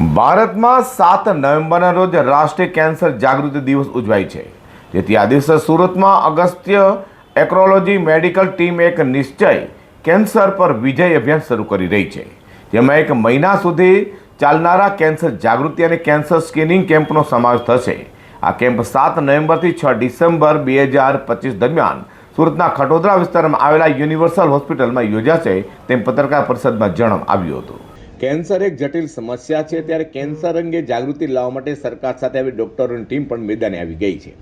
ભારતમાં સાત નવેમ્બરના રોજ રાષ્ટ્રીય કેન્સર જાગૃતિ દિવસ ઉજવાય છે. જેથી આ દિવસે સુરતમાં અગસ્ત્ય એક્રોલોજી મેડિકલ ટીમ એક નિશ્ચય કેન્સર પર વિજય અભિયાન શરૂ કરી રહી છે. જેમાં એક મહિના સુધી ચાલનારા કેન્સર જાગૃતિ અને કેન્સર સ્ક્રીનિંગ કેમ્પનો સમાવેશ થશે. આ કેમ્પ સાત નવેમ્બરથી છ ડિસેમ્બર બે હજાર પચીસ દરમિયાન સુરતના ખટોદરા વિસ્તારમાં આવેલા યુનિવર્સલ હોસ્પિટલમાં યોજાશે તેમ પત્રકાર પરિષદમાં જણાવ આવ્યું હતું. કેન્સર એક જટિલ સમસ્યા છે. ત્યારે કેન્સર અંગે જાગૃતિ લાવવા માટે સરકાર સાથે આવી ડોક્ટરોની ટીમ પણ મેદાને આવી ગઈ છે.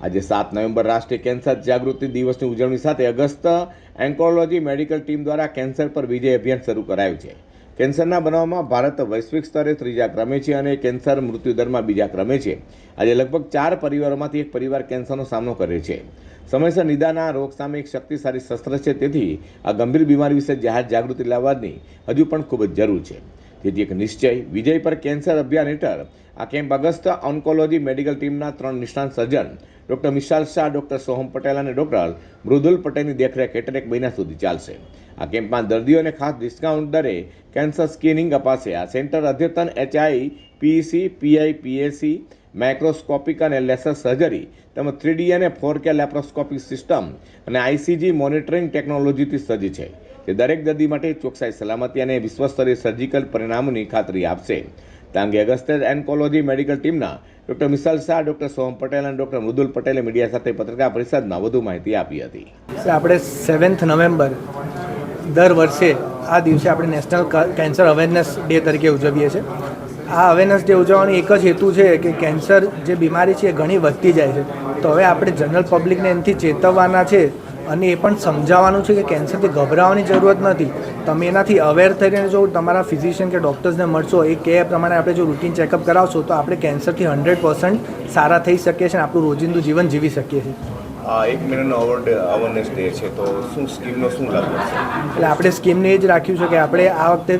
આજે સાત નવેમ્બર રાષ્ટ્રીય કેન્સર જાગૃતિ દિવસની ઉજવણી સાથે અગસ્ત એન્કોલોજી મેડિકલ ટીમ દ્વારા કેન્સર પર વિજય અભિયાન શરૂ કરાયું છે. કેન્સરના બનાવમાં ભારત વૈશ્વિક સ્તરે ત્રીજા ક્રમે છે અને કેન્સર મૃત્યુદરમાં બીજા ક્રમે છે. આજે લગભગ ચાર પરિવારોમાંથી એક પરિવાર કેન્સરનો સામનો કરે છે. સમયસર નિદાન, રોગ સામે એક શક્તિશાળી શસ્ત્ર છે. તેથી આ ગંભીર બીમારી વિશે જાહેર જાગૃતિ લાવવાની હજુ પણ ખૂબ જ જરૂર છે. તેથી એક નિશ્ચય, વિજય પર કેન્સર અભિયાન હેઠળ. આ કેમ્પ અગસ્ત ઓન્કોલોજી મેડિકલ ટીમના ત્રણ નિષ્ણાંત surgeon, doctor Vishal Shah, doctor Soham Patel અને ડૉક્ટર મૃદુલ પટેલની દેખરેખ હેઠળ એક મહિના સુધી ચાલશે. આ કેમ્પમાં દર્દીઓને ખાસ ડિસ્કાઉન્ટ દરે કેન્સર સ્કિનિંગ અપાશે. આ સેન્ટર અદ્યતન HI PC PI PAC microscopic અને લેસર સર્જરી તેમજ થ્રીડી અને ફોર કે લેપ્રોસ્કોપિક સિસ્ટમ અને આઈસીજી મોનિટરિંગ ટેકનોલોજીથી સજ્જ છે. જે દરેક દર્દી માટે ચોકસાઈ, સલામતી અને વિશ્વસ્તરીય સર્જિકલ પરિણામોની ખાતરી આપશે. તે અંગે અગસ્ત્ય એન્કોલોજી મેડિકલ ટીમના ડૉક્ટર મિસાલ શાહ, ડૉક્ટર સોમ પટેલ અને ડૉક્ટર મૃદુલ પટેલે મીડિયા સાથે પત્રકાર પરિષદમાં વધુ માહિતી આપી હતી. આપણે સેવન્થ નવેમ્બર દર વર્ષે આ દિવસે આપણે નેશનલ કેન્સર અવેરનેસ ડે તરીકે ઉજવીએ છીએ. આ અવેરનેસ ડે ઉજવવાનો એક જ હેતુ છે કે કેન્સર જે બીમારી છે એ ઘણી વધતી જાય છે. તો હવે આપણે જનરલ પબ્લિકને એનાથી ચેતવવાના છે અને એ પણ સમજાવવાનું છે કે કેન્સરથી ગભરાવાની જરૂરત નથી. તમે એનાથી અવેર થઈને જો તમારા ફિઝિશિયન કે ડૉક્ટર્સને મળશો, એ કે પ્રમાણે આપણે જો રૂટીન ચેકઅપ કરાવશો, તો આપણે કેન્સરથી હંડ્રેડ પર્સન્ટ સારા થઈ શકીએ છીએ અને આપણું રોજિંદુ જીવન જીવી શકીએ છીએ. આ એક મહિનાનો અવોર્ડ અવેરનેસ ડે છે. તો શું સ્કીમનો શું લાભ મળશે? એટલે આપણે સ્કીમને એ જ રાખ્યું છે કે આપણે આ વખતે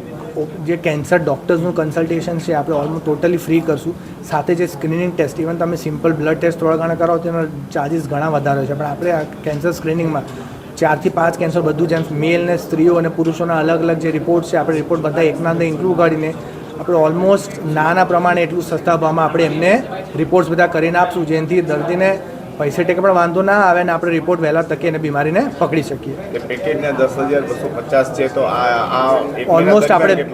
જે કેન્સર ડૉક્ટર્સનું કન્સલ્ટેશન છે, આપણે ઓલમોસ્ટ ટોટલી ફ્રી કરશું. સાથે જે સ્ક્રીનિંગ ટેસ્ટ ઇવન તમે સિમ્પલ બ્લડ ટેસ્ટ થોડા ઘણા કરાવો, તેનો ચાર્જીસ ઘણા વધારે છે. પણ આપણે આ કેન્સર સ્ક્રીનિંગમાં ચારથી પાંચ કેન્સર બધું જેમ મેલ ને સ્ત્રીઓ અને પુરુષોના અલગ અલગ જે રિપોર્ટ છે, આપણે રિપોર્ટ બધા એકના અંદર ઇન્ક્લુડ કરીને આપણે ઓલમોસ્ટ નાના પ્રમાણે એટલું સસ્તા ભાવમાં આપણે એમને રિપોર્ટ્સ બધા કરીને આપશું, જેનાથી દર્દીને પૈસે ટેકે પણ વાંધો ના આવે ને આપણે રિપોર્ટ વહેલા તકે એને બીમારીને પકડી શકીએ. પેકેજના દસ હજાર બસો પચાસ છે તો આ ઓલમોસ્ટ આપણે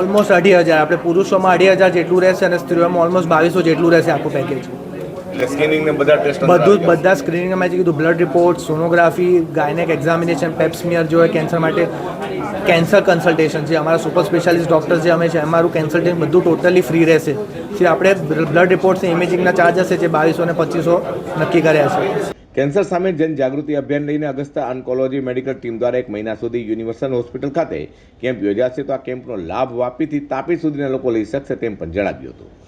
ઓલમોસ્ટ અઢી હજાર. આપણે પુરુષોમાં અઢી હજાર જેટલું રહેશે અને સ્ત્રીઓમાં ઓલમોસ્ટ બાવીસો જેટલું રહેશે આખું પેકેજ ને બધા ટેસ્ટ બધું બધા સ્ક્રીનિંગમાં મેં કીધું blood report sonography gynaec examination pap smear જો હોય કેન્સર માટે કેન્સર કન્સલ્ટેશન છે, અમારા સુપર સ્પેશિયાલિસ્ટ ડૉક્ટર જે અમે છે, અમારું કન્સલ્ટેશન બધું ટોટલી ફ્રી રહેશે. જે આપણે બ્લડ રિપોર્ટ્સ ઇમેજિંગના ચાર્જ હશે જે બાવીસો ને પચીસો નક્કી કર્યા છે. કેન્સર સામે જન જાગૃતિ અભિયાન લઈને અગસ્તા ઓન્કોલોજી મેડિકલ ટીમ દ્વારા એક મહિના સુધી યુનિવર્સલ હોસ્પિટલ ખાતે કેમ્પ યોજાશે. તો આ કેમ્પનો લાભ વાપીથી તાપી સુધીના લોકો લઈ શકશે તેમ પણ જણાવ્યું હતું.